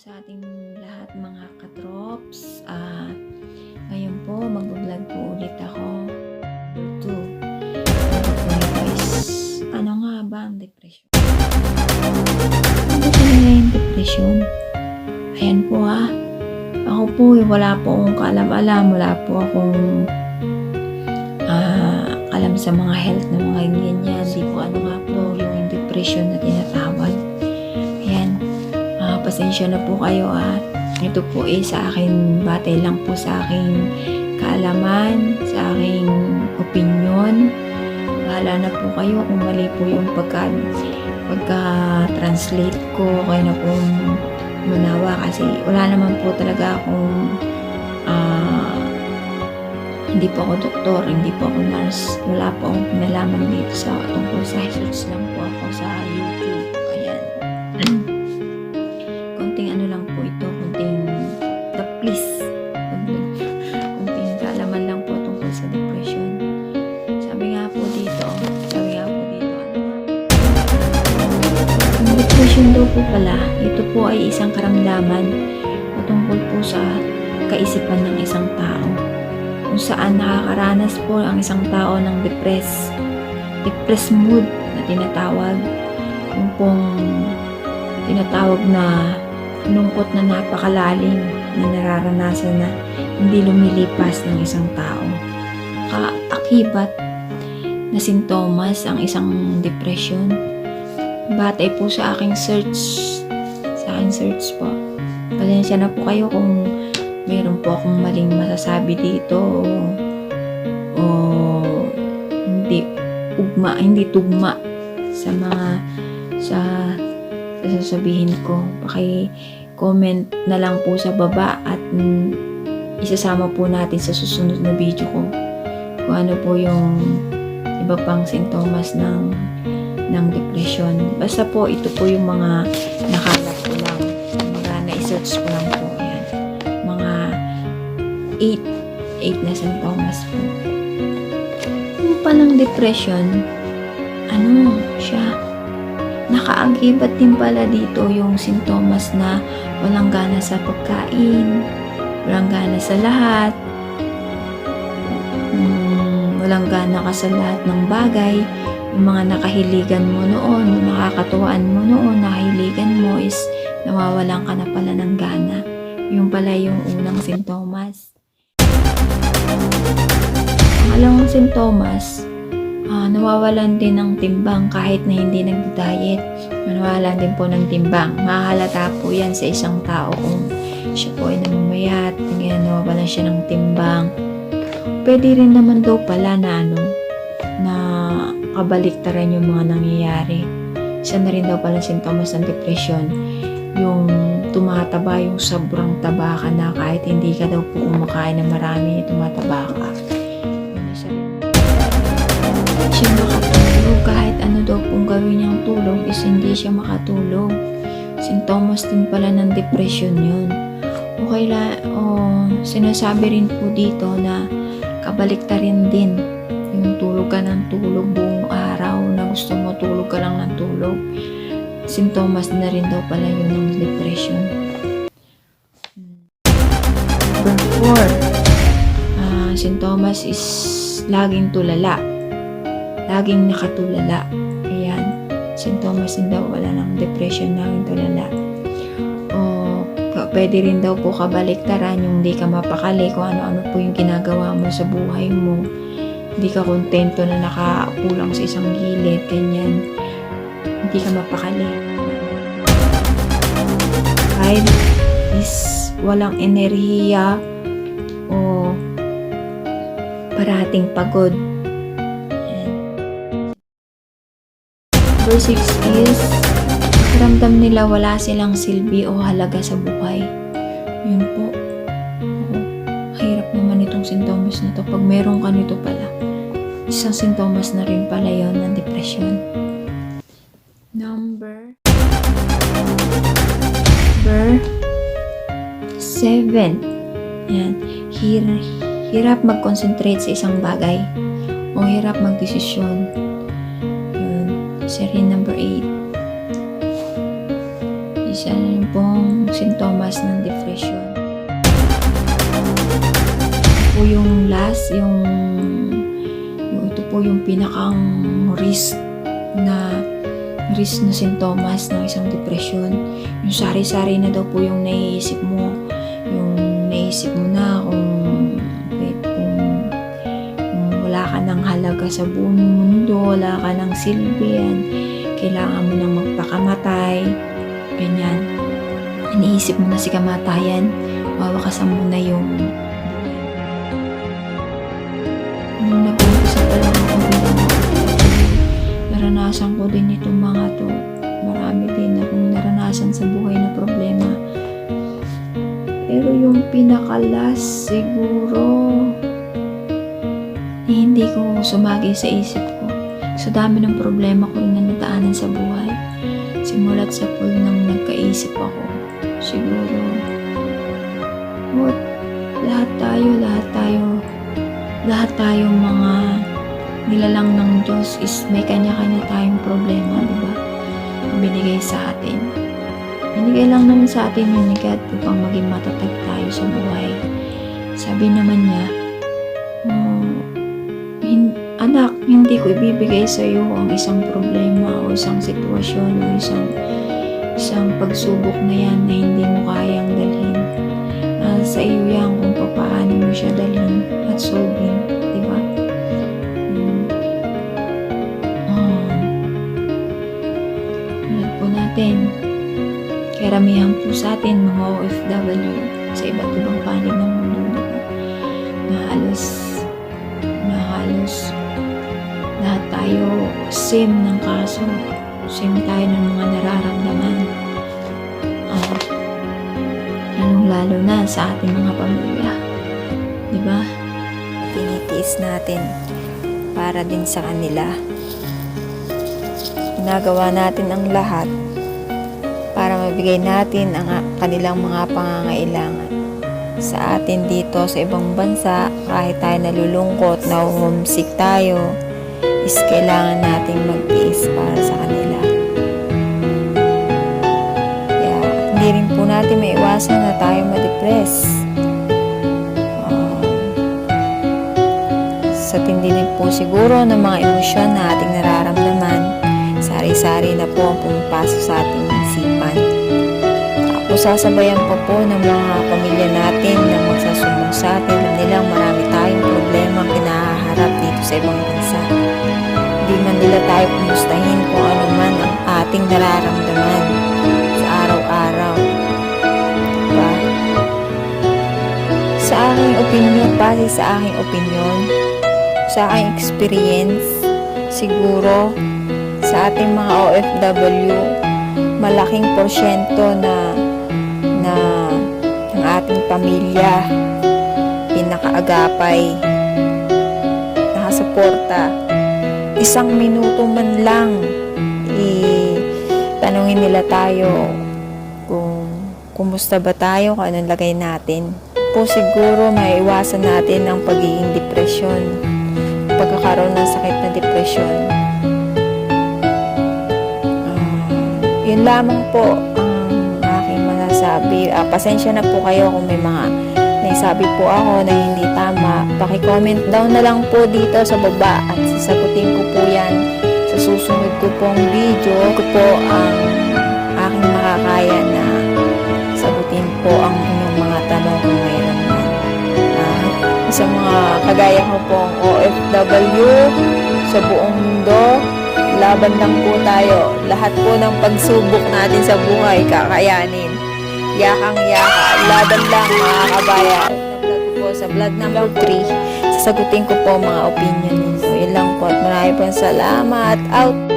sa ating lahat mga katrops. Ah, ngayon po, mag-vlog po ulit ako. 2. guys, ano nga ba ang depression? Ano ba yung depression? Ayan po ha. Ako po, eh, wala po akong kaalam-alam. Wala po akong ah, alam sa mga health ng mga ganyan. Di po ano nga po yung depression na tinatawag. Pasensya na po kayo ah. Ito po eh sa akin, batay lang po sa aking kaalaman, sa aking opinion. Bahala na po kayo kung mali po yung pagka, pagka-translate ko. Kaya na po manawa kasi wala naman po talaga akong ah, hindi po ako doktor, hindi po ako nurse, wala po akong pinalaman dito sa tungkol sa research lang po ako sa YouTube. Depression po pala, ito po ay isang karamdaman o tungkol po sa kaisipan ng isang tao. Kung saan nakakaranas po ang isang tao ng depress depressed mood na tinatawag. Yung pong tinatawag na lungkot na napakalalim na nararanasan na hindi lumilipas ng isang tao. Kaakibat na sintomas ang isang depression batay po sa aking search sa aking search po pasensya na po kayo kung meron po akong maling masasabi dito o, o hindi ugma, hindi tugma sa mga sa, sa sasabihin ko. Paki comment na lang po sa baba at mm, isasama po natin sa susunod na video ko kung ano po yung iba pang sintomas ng ng depression. Basta po ito po yung mga nakalap ko lang. Mga na-search ko lang po. Yan. Mga 8 8 na sintomas po. Yung palang depression, ano siya, nakaagibat din pala dito yung sintomas na walang gana sa pagkain, walang gana sa lahat, mm, walang gana ka sa lahat ng bagay, yung mga nakahiligan mo noon, yung nakakatuwaan mo noon, nakahiligan mo is nawawalan ka na pala ng gana. Yung pala yung unang sintomas. Pangalawang sintomas, ah, nawawalan din ng timbang kahit na hindi nag-diet. Nawawalan din po ng timbang. Mahalata po yan sa isang tao kung siya po ay namamayat, ganyan, nawawalan siya ng timbang. Pwede rin naman daw pala na ano, kabaliktaran yung mga nangyayari. Isa na rin daw pala sintomas ng depression. Yung tumataba, yung sobrang taba ka na kahit hindi ka daw po kumakain ng marami, tumataba ka. Isa rin. Siya makatulog kahit ano daw pong gawin niyang tulog is hindi siya makatulog. Sintomas din pala ng depression yun. O kaya, o sinasabi rin po dito na kabaliktarin din yung tulog ka ng tulog buong araw na gusto mo tulog ka lang ng tulog. Sintomas na rin daw pala yun ng depression. Number 4. Ah, sintomas is laging tulala. Laging nakatulala. Ayan. Sintomas din daw wala ng depression laging tulala. O pwede rin daw po kabaliktaran yung hindi ka mapakali kung ano-ano po yung ginagawa mo sa buhay mo hindi ka kontento na nakakulang sa isang gilid, ganyan. Hindi ka mapakali. Five is walang enerhiya o parating pagod. Number six is pakiramdam nila wala silang silbi o halaga sa buhay. Yun po. Oo. Hirap naman itong sintomas na to. Pag meron ka nito pala, isang sintomas na rin pala yon ng depression. Number Number seven. Yan. Hir hirap mag-concentrate sa isang bagay o hirap magdesisyon. Yun. Isa rin number eight isa na pong sintomas ng depression. Po yung last, yung, po yung pinakang risk na risk na sintomas ng isang depression. Yung sari-sari na daw po yung naiisip mo. Yung naisip mo na kung, kung, kung wala ka ng halaga sa buong mundo, wala ka ng silbi yan, kailangan mo nang magpakamatay, ganyan. Iniisip mo na si kamatayan, wawakasan mo na yung ko din itong mga to. Marami din akong naranasan sa buhay na problema. Pero yung pinakalas siguro eh, hindi ko sumagi sa isip ko. Sa dami ng problema ko na nataanan sa buhay. Simulat sa pool nang nagkaisip ako. Siguro, what, lahat tayo, lahat tayo, lahat tayong mga nilalang ng Diyos is may kanya-kanya tayong problema, di ba? Binigay sa atin. Binigay lang naman sa atin yun ni God upang maging matatag tayo sa buhay. Sabi naman niya, "Oh, hin- anak, hindi ko ibibigay sa iyo ang isang problema o isang sitwasyon o isang isang pagsubok na yan na hindi mo kayang dalhin. Nasa iyo yan kung paano mo siya dalhin at solving, karamihan po sa atin, mga OFW, sa iba't ibang panig ng mundo? Na halos, na halos, lahat tayo same ng kaso. Same tayo ng mga nararamdaman. Ah, lalong-lalo na sa ating mga pamilya. Di ba? Tinitiis natin para din sa kanila. Ginagawa natin ang lahat para mabigay natin ang kanilang mga pangangailangan. Sa atin dito sa ibang bansa, kahit tayo nalulungkot, na homesick tayo, is kailangan nating magtiis para sa kanila. Kaya hindi rin po natin maiwasan na tayo ma-depress. Um, sa tindi din po siguro ng mga emosyon na ating nararamdaman, sari-sari na po ang pumapasok sa ating isipan. Tapos sasabayan pa po ng mga pamilya natin na magsasumbong sa atin na nilang marami tayong problema kinaharap dito sa ibang bansa. Hindi man nila tayo kumustahin kung ano man ang ating nararamdaman sa araw-araw. Diba? Sa aking opinion, base sa aking opinion, sa aking experience, siguro sa ating mga OFW, malaking porsyento na na ng ating pamilya pinakaagapay nakasuporta. Isang minuto man lang i tanungin nila tayo kung kumusta ba tayo kung anong lagay natin. Po siguro maiwasan natin ang pagiging depresyon pagkakaroon ng sakit na depresyon yun lamang po ang aking masasabi. Ah, pasensya na po kayo kung may mga naisabi po ako na hindi tama. Paki-comment down na lang po dito sa baba at sasagutin ko po yan sa susunod ko pong video. Ko po ang aking makakaya na sagutin po ang inyong mga tanong kung mayroon man. Ah, sa mga kagaya ko pong OFW sa buong mundo, laban lang po tayo. Lahat po ng pagsubok natin sa buhay, kakayanin. Yakang yaka, laban lang mga kabayan. Po sa vlog number 3. Sasagutin ko po mga opinion ninyo. Yun lang po at marami po salamat. Out!